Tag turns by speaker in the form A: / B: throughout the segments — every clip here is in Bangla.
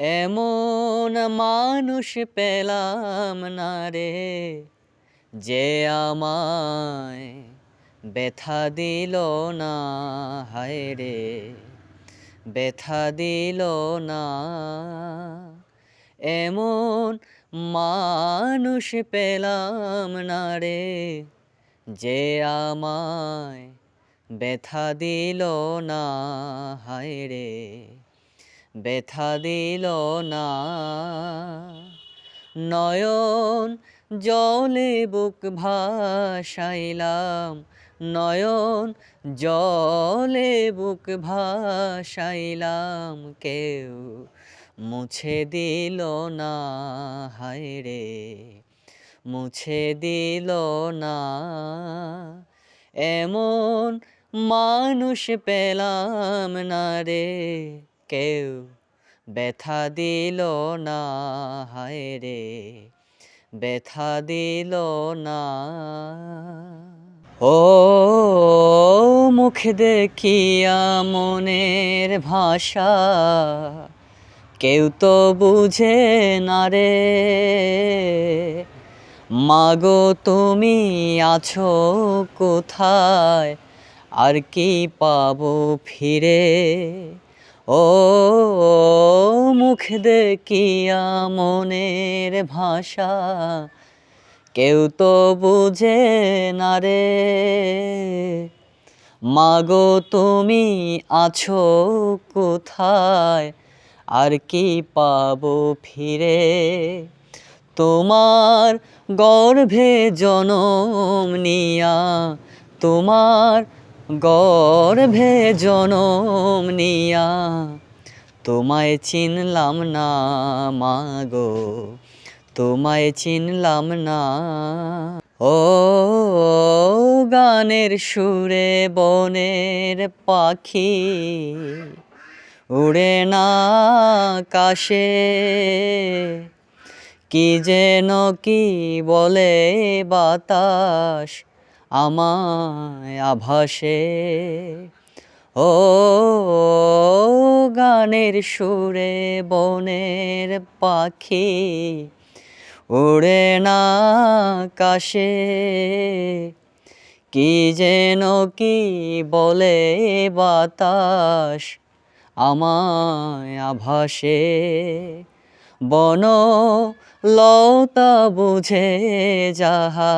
A: এমন মানুষ পেলাম না রে যে আমায় ব্যথা দিল না, হায় রে ব্যথা দিল না। এমন মানুষ পেলাম না রে যে আমায় ব্যথা দিল না, হায় রে ব্যথা দিল না। নয়ন জলে বুক ভাসাইলাম। নয়ন জলে বুক ভাসাইলাম। কেউ মুছে দিল না, হায় রে। মুছে দিল না। এমন মানুষ পেলাম না রে। কেউ ব্যথা দিল না, হায় রে। ব্যথা দিল না। ও মুখ দেখিয়া মনের ভাষা কেউ তো বুঝে না রে। মাগো, তুমি আছো কোথায়? আর কি পাবো ফিরে? ও মুখ দেখিয়া মনের ভাষা। কেউ তো বুঝে না রে। মাগো, তুমি আছো কোথায়? আর কি পাবো ফিরে? তোমার গর্ভে জনম নিয়া, তোমার গর্ভে জনম নিয়া। তোমায় চিনলাম না মাগো তোমায় চিনলাম না। ও গানের সুরে বনের পাখি, উড়ে না কাশে। কি যেন কি বলে বাতাস আমায় আভাসে। ও গানের সুরে বনের পাখি উড়ে না কাশে। কি যেন কি বলে বাতাস আমায় আভাসে। বন লতা বুঝে যাহা,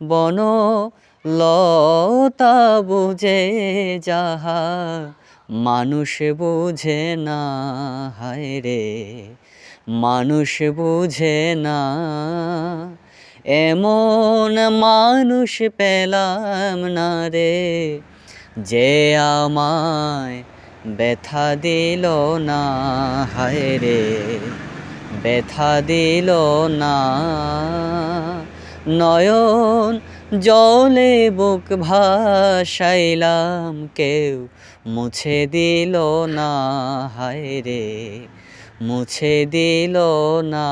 A: বন লতা বুঝে যাহা। মানুষ বুঝে না, হায় রে। মানুষ বুঝে না, এমন মানুষ পেলাম না রে, যে আমায় ব্যথা দিল না, হায় রে। ব্যথা দিল না, নয়ন জলে বুক ভাসাইলাম কেউ মুছে দিল না হায় রে মুছে দিল না।